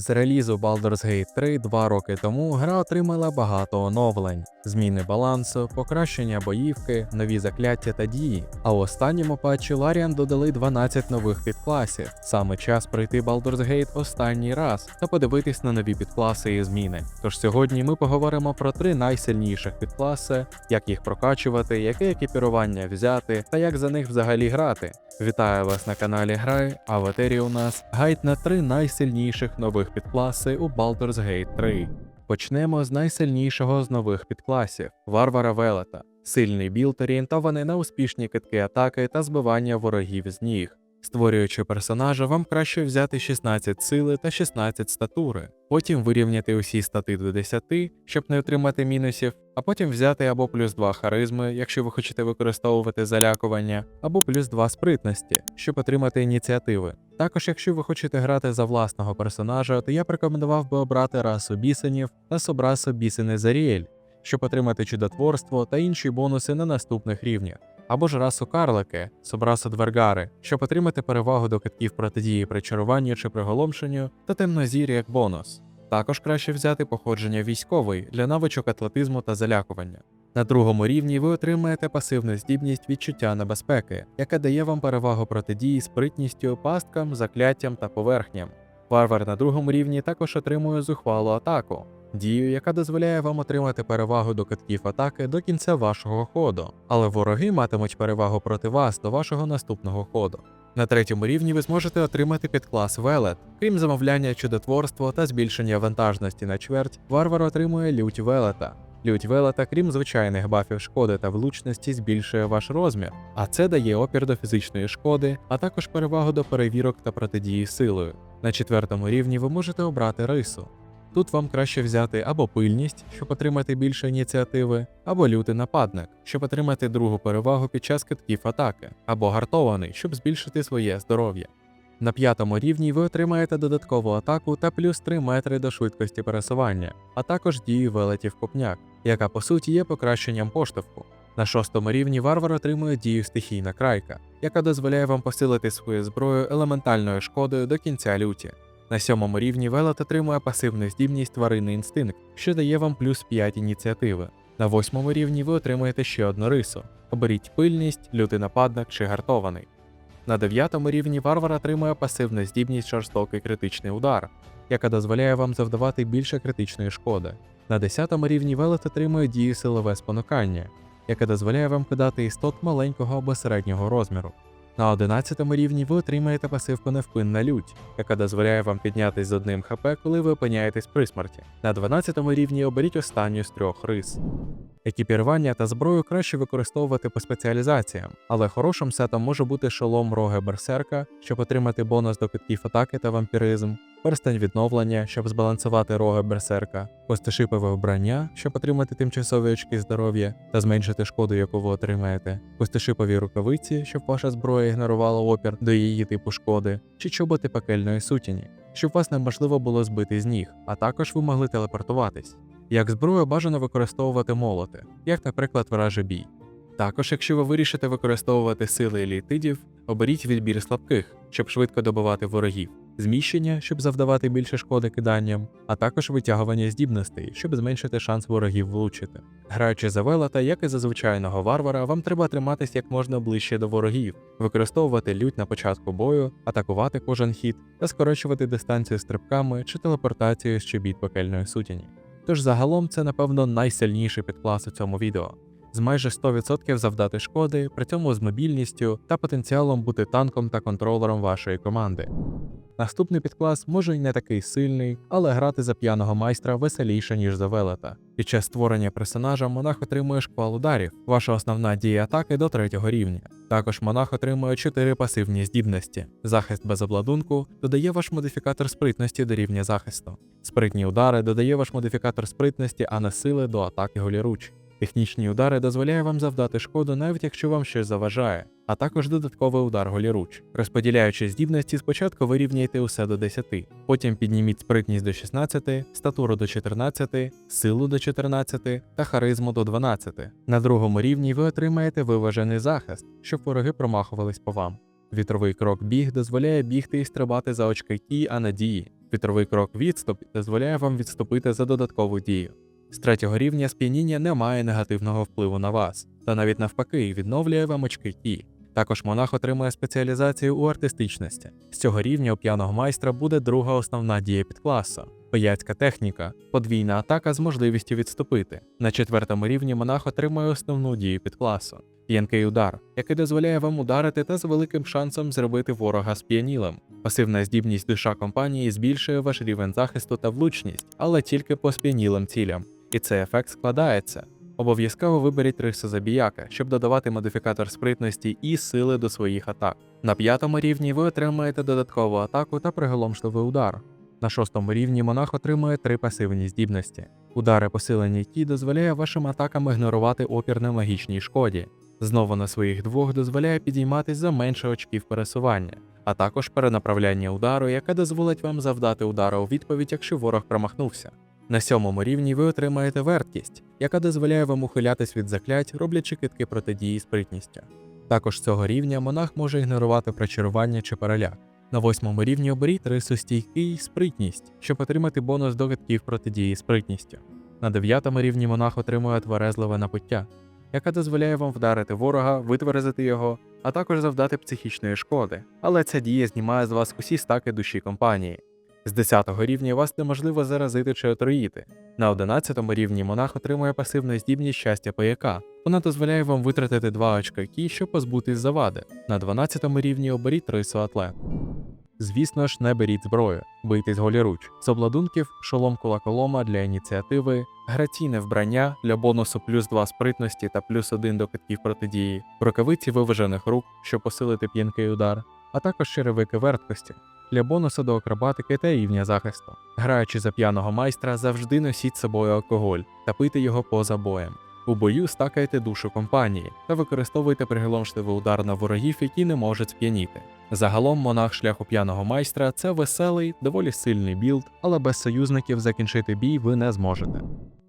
З релізу Baldur's Gate 3 два роки тому гра отримала багато оновлень, зміни балансу, покращення боївки, нові закляття та дії. А у останньому патчі Ларіан додали 12 нових підкласів. Саме час пройти Baldur's Gate останній раз та подивитись на нові підкласи і зміни. Тож сьогодні ми поговоримо про три найсильніших підкласи, як їх прокачувати, яке екіпірування взяти та як за них взагалі грати. Вітаю вас на каналі Грай, а в етері у нас гайд на три найсильніших нових підкласи у Baldur's Gate 3. Почнемо з найсильнішого з нових підкласів Варвара Велета. Сильний білд орієнтований на успішні китки атаки та збивання ворогів з ніг. Створюючи персонажа, вам краще взяти 16 сили та 16 статури, потім вирівняти усі стати до 10, щоб не отримати мінусів, а потім взяти або плюс 2 харизми, якщо ви хочете використовувати залякування, або плюс 2 спритності, щоб отримати ініціативи. Також, якщо ви хочете грати за власного персонажа, то я б рекомендував би обрати расу бісенів та собрасу бісени Заріель, щоб отримати чудотворство та інші бонуси на наступних рівнях або ж расу карлики, собрасу двергари, щоб отримати перевагу до китків протидії при чаруванню чи приголомшенню та темнозір'я як бонус. Також краще взяти походження військовий для навичок атлетизму та залякування. На другому рівні ви отримаєте пасивну здібність відчуття небезпеки, яка дає вам перевагу протидії спритністю, пасткам, закляттям та поверхням. Варвар на другому рівні також отримує зухвалу атаку, дію, яка дозволяє вам отримати перевагу до китків атаки до кінця вашого ходу, але вороги матимуть перевагу проти вас до вашого наступного ходу. На третьому рівні ви зможете отримати підклас Велет. Крім замовляння чудотворства та збільшення вантажності на чверть, варвар отримує лють Велета. Лють Велета, крім звичайних бафів шкоди та влучності, збільшує ваш розмір, а це дає опір до фізичної шкоди, а також перевагу до перевірок та протидії силою. На четвертому рівні ви можете обрати рису. Тут вам краще взяти або пильність, щоб отримати більше ініціативи, або лютий нападник, щоб отримати другу перевагу під час китків атаки, або гартований, щоб збільшити своє здоров'я. На п'ятому рівні ви отримаєте додаткову атаку та плюс 3 метри до швидкості пересування, а також дію велетів копняк, яка по суті є покращенням поштовху. На шостому рівні варвар отримує дію стихійна крайка, яка дозволяє вам посилити свою зброю елементальною шкодою до кінця люті. На сьомому рівні велет отримує пасивну здібність тваринний інстинкт, що дає вам плюс 5 ініціативи. На восьмому рівні ви отримаєте ще одну рису. Оберіть пильність, лютий нападник чи гартований. На дев'ятому рівні варвар отримує пасивну здібність жорстокий критичний удар, яка дозволяє вам завдавати більше критичної шкоди. На десятому рівні велет отримує дію силове спонукання, яке дозволяє вам кидати істот маленького або середнього розміру. На 11 рівні ви отримаєте пасивку невпинна лють, яка дозволяє вам піднятись з одним ХП, коли ви опиняєтесь при смерті. На 12 рівні оберіть останню з трьох рис. Екіпірування та зброю краще використовувати по спеціалізаціям, але хорошим сетом може бути шолом роги берсерка, щоб отримати бонус до китків атаки та вампіризм, перстень відновлення, щоб збалансувати роги берсерка, костишипове вбрання, щоб отримати тимчасові очки здоров'я та зменшити шкоду, яку ви отримаєте, костишипові рукавиці, щоб ваша зброя ігнорувала опір до її типу шкоди, чи чоботи пекельної сутіні, щоб вас неможливо було збити з ніг, а також ви могли телепортуватись. Як зброю бажано використовувати молоти, як, наприклад, вражий бій. Також, якщо ви вирішите використовувати сили елітидів, оберіть відбір слабких, щоб швидко добивати ворогів, зміщення, щоб завдавати більше шкоди киданням, а також витягування здібностей, щоб зменшити шанс ворогів влучити. Граючи за велета, як і за звичайного варвара, вам треба триматись як можна ближче до ворогів, використовувати лють на початку бою, атакувати кожен хід та скорочувати дистанцію стрибками чи телепортацією з чобіт пекельної сутіні. Тож загалом це, напевно, найсильніший підклас у цьому відео. З майже 100% завдати шкоди, при цьому з мобільністю та потенціалом бути танком та контролером вашої команди. Наступний підклас може й не такий сильний, але грати за п'яного майстра веселіше, ніж за велета. Під час створення персонажа монах отримує шквал ударів, ваша основна дія атаки до третього рівня. Також монах отримує 4 пасивні здібності. Захист без обладунку додає ваш модифікатор спритності до рівня захисту. Спритні удари додає ваш модифікатор спритності, а не сили до атаки голіруч. Технічні удари дозволяє вам завдати шкоду, навіть якщо вам щось заважає, а також додатковий удар голіруч. Розподіляючи здібності, спочатку вирівняйте усе до 10, потім підніміть спритність до 16, статуру до 14, силу до 14 та харизму до 12. На другому рівні ви отримаєте виважений захист, щоб вороги промахувались по вам. Вітровий крок біг дозволяє бігти і стрибати за очки кі, а не дії. Вітровий крок відступ дозволяє вам відступити за додаткову дію. З третього рівня сп'яніння не має негативного впливу на вас, та навіть навпаки відновлює вам очки кі. Також монах отримує спеціалізацію у артистичності. З цього рівня у п'яного майстра буде друга основна дія підкласу пияцька техніка, подвійна атака з можливістю відступити. На четвертому рівні монах отримує основну дію підкласу п'янкий удар, який дозволяє вам ударити та з великим шансом зробити ворога сп'янілим. Пасивна здібність душа компанії збільшує ваш рівень захисту та влучність, але тільки по сп'янілим цілям. І цей ефект складається. Обов'язково виберіть рису забіяка, щоб додавати модифікатор спритності і сили до своїх атак. На п'ятому рівні ви отримаєте додаткову атаку та приголомшливий удар. На шостому рівні монах отримує три пасивні здібності. Удари посилені ті дозволяє вашим атакам ігнорувати опір на магічній шкоді. Знову на своїх двох дозволяє підійматись за менше очків пересування, а також перенаправляння удару, яке дозволить вам завдати удару у відповідь, якщо ворог промахнувся. На сьомому рівні ви отримаєте верткість, яка дозволяє вам ухилятись від заклять, роблячи китки протидії спритністю. Також цього рівня монах може ігнорувати прочарування чи переляк. На восьмому рівні оберіть рису стійкий спритність, щоб отримати бонус до китків протидії спритністю. На дев'ятому рівні монах отримує тверезливе напуття, яка дозволяє вам вдарити ворога, витверезити його, а також завдати психічної шкоди. Але ця дія знімає з вас усі стаки душі компанії. З 10 рівня вас неможливо заразити чи отруїти. На 11 рівні монах отримує пасивну здібність щастя паяка. Вона дозволяє вам витратити 2 очка кі, щоб позбутись завади. На 12 рівні оберіть рису атлет. Звісно ж, не беріть зброю, бийтесь голіруч. З обладунків шолом кулаколома для ініціативи, граційне вбрання для бонусу плюс 2 спритності та плюс 1 до китків протидії, рукавиці виважених рук, щоб посилити п'янкий удар, а також черевики верткості для бонусу до акробатики та рівня захисту. Граючи за п'яного майстра, завжди носіть з собою алкоголь та пийте його поза боєм. У бою стакайте душу компанії та використовуйте приголомшливий удар на ворогів, які не можуть сп'яніти. Загалом монах шляху п'яного майстра це веселий, доволі сильний білд, але без союзників закінчити бій ви не зможете.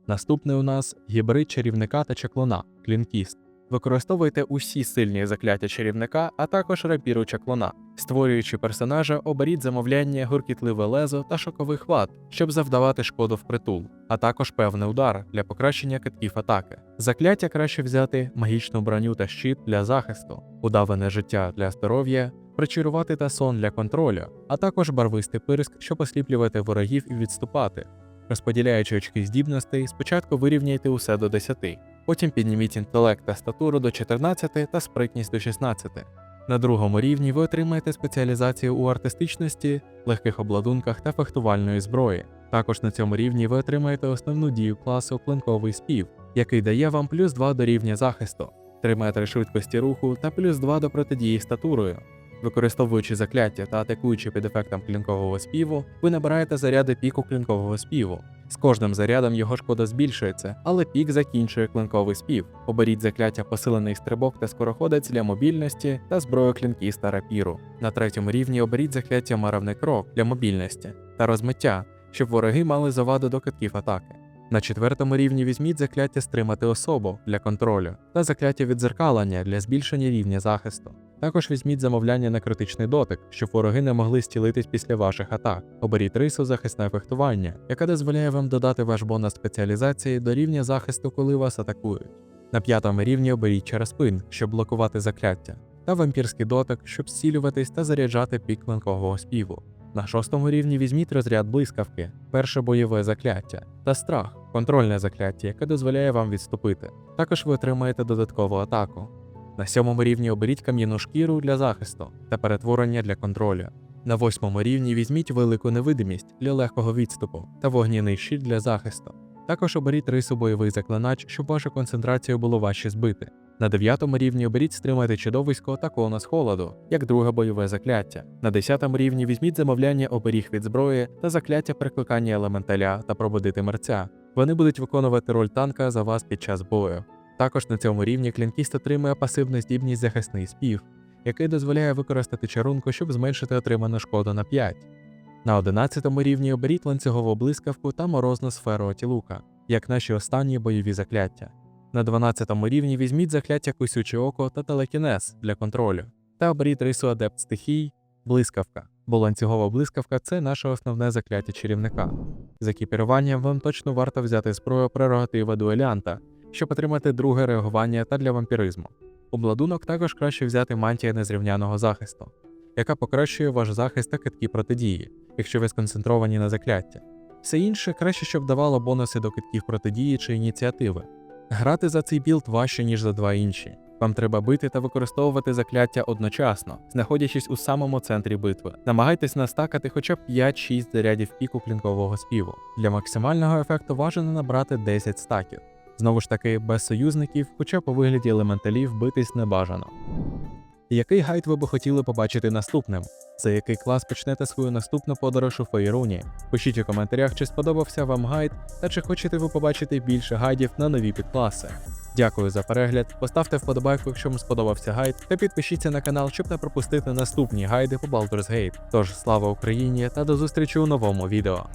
Наступний у нас гібрид чарівника та чаклуна клінкіст. Використовуйте усі сильні закляття чарівника, а також рапіру чаклуна. Створюючи персонажа, оберіть замовляння, гуркітливе лезо та шоковий хват, щоб завдавати шкоду впритул, а також певний удар для покращення китків атаки. Закляття краще взяти магічну броню та щит для захисту, удаване життя для здоров'я, причарувати та сон для контролю, а також барвистий пирск, щоб осліплювати ворогів і відступати. Розподіляючи очки здібностей, спочатку вирівняйте усе до 10, потім підніміть інтелект та статуру до 14 та спритність до 16. На другому рівні ви отримаєте спеціалізацію у артистичності, легких обладунках та фехтувальної зброї. Також на цьому рівні ви отримаєте основну дію класу клинковий спів, який дає вам плюс 2 до рівня захисту, 3 метри швидкості руху та плюс 2 до протидії статурою. Використовуючи закляття та атакуючи під ефектом клінкового співу, ви набираєте заряди піку клінкового співу. З кожним зарядом його шкода збільшується, але пік закінчує клинковий спів. Оберіть закляття посилений стрибок та скороходець для мобільності та зброю клінкіста рапіру. На третьому рівні оберіть закляття маравний крок для мобільності та розмиття, щоб вороги мали заваду до китків атаки. На четвертому рівні візьміть закляття стримати особу для контролю та закляття відзеркалення для збільшення рівня захисту. Також візьміть замовляння на критичний дотик, щоб вороги не могли стілитись після ваших атак. Оберіть рису захисне фехтування, яка дозволяє вам додати ваш бонус спеціалізації до рівня захисту, коли вас атакують. На п'ятому рівні оберіть через спин, щоб блокувати закляття, та вампірський дотик, щоб зцілюватись та заряджати пік клинкового співу. На шостому рівні візьміть розряд блискавки, перше бойове закляття та страх, контрольне закляття, яке дозволяє вам відступити. Також ви отримаєте додаткову атаку. На сьомому рівні оберіть кам'яну шкіру для захисту та перетворення для контролю. На восьмому рівні візьміть велику невидимість для легкого відступу та вогняний щит для захисту. Також оберіть рису бойовий заклинач, щоб вашу концентрацію було важче збити. На дев'ятому рівні оберіть стримати чудовисько та конус холоду, як друге бойове закляття. На десятому рівні візьміть замовляння оберіг від зброї та закляття прикликання елементаля та пробудити мерця. Вони будуть виконувати роль танка за вас під час бою. Також на цьому рівні клінкіст отримує пасивну здібність захисний спів, який дозволяє використати чарунку, щоб зменшити отриману шкоду на 5. На 11 рівні оберіть ланцюгову блискавку та морозну сферу Отілука, як наші останні бойові закляття. На 12 рівні візьміть закляття кусюче око та телекінез для контролю. та оберіть рису адепт стихій блискавка, бо ланцюгова блискавка це наше основне закляття чарівника. З екіпіруванням вам точно варто взяти зброю прерогатива дуелянта, щоб отримати друге реагування та для вампіризму. Обладунок також краще взяти мантія незрівняного захисту, яка покращує ваш захист та китки протидії, якщо ви сконцентровані на закляття. Все інше краще, щоб давало бонуси до китків протидії чи ініціативи. Грати за цей білд важче, ніж за два інші. Вам треба бити та використовувати закляття одночасно, знаходячись у самому центрі битви. Намагайтесь настакати хоча б 5-6 зарядів піку клінкового співу. Для максимального ефекту важено набрати 10 стаків. Знову ж таки, без союзників, хоча у вигляді елементалів битись не бажано. Який гайд ви би хотіли побачити наступним? За який клас почнете свою наступну подорож у Фейруні? Пишіть у коментарях, чи сподобався вам гайд, та чи хочете ви побачити більше гайдів на нові підкласи. Дякую за перегляд, поставте вподобайку, якщо вам сподобався гайд, та підпишіться на канал, щоб не пропустити наступні гайди по Baldur's Gate. Тож слава Україні та до зустрічі у новому відео.